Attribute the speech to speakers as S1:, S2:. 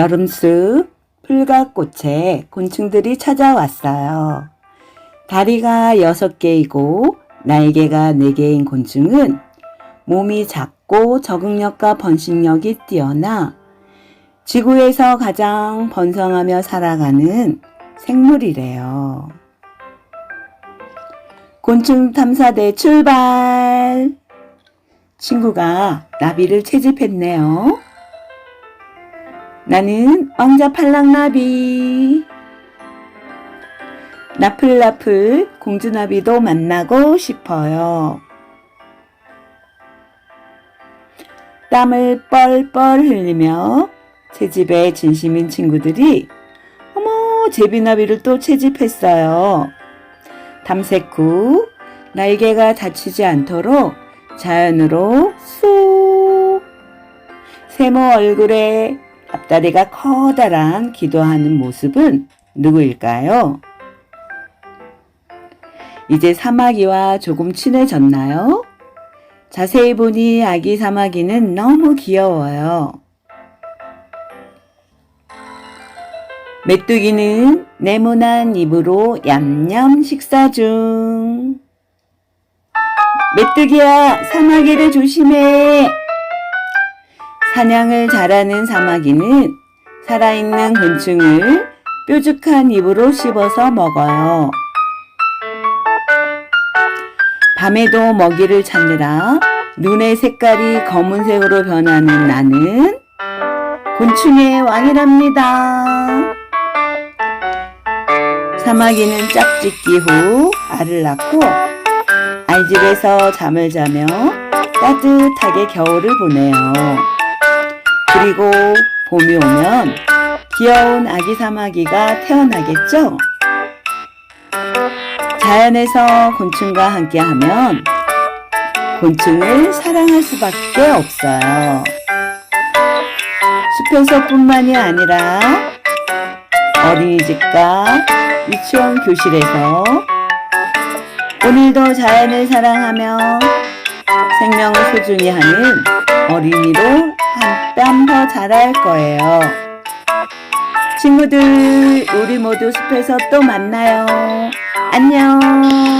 S1: 여름숲 풀과 꽃에 곤충들이 찾아왔어요. 다리가 여섯 개이고 날개가 네 개인 곤충은 몸이 작고 적응력과 번식력이 뛰어나 지구에서 가장 번성하며 살아가는 생물이래요. 곤충 탐사대 출발! 친구가 나비를 채집했네요. 나는 왕자 팔랑나비. 나플나플 공주나비도 만나고 싶어요. 땀을 뻘뻘 흘리며 채집에 진심인 친구들이 어머 제비나비를 또 채집했어요. 탐색 후 날개가 다치지 않도록 자연으로 쏙 세모 얼굴에 앞다리가 커다란 기도하는 모습은 누구일까요? 이제 사마귀와 조금 친해졌나요? 자세히 보니 아기 사마귀는 너무 귀여워요. 메뚜기는 네모난 입으로 얌얌 식사 중. 메뚜기야, 사마귀를 조심해. 사냥을 잘하는 사마귀는 살아있는 곤충을 뾰족한 입으로 씹어서 먹어요. 밤에도 먹이를 찾느라 눈의 색깔이 검은색으로 변하는 나는 곤충의 왕이랍니다. 사마귀는 짝짓기 후 알을 낳고 알집에서 잠을 자며 따뜻하게 겨울을 보내요. 그리고 봄이 오면 귀여운 아기 사마귀가 태어나겠죠? 자연에서 곤충과 함께하면 곤충을 사랑할 수밖에 없어요. 숲에서뿐만이 아니라 어린이집과 유치원 교실에서 오늘도 자연을 사랑하며 생명을 소중히 하는 어린이로 한뼘더 자랄 거예요. 친구들, 우리 모두 숲에서 또 만나요. 안녕.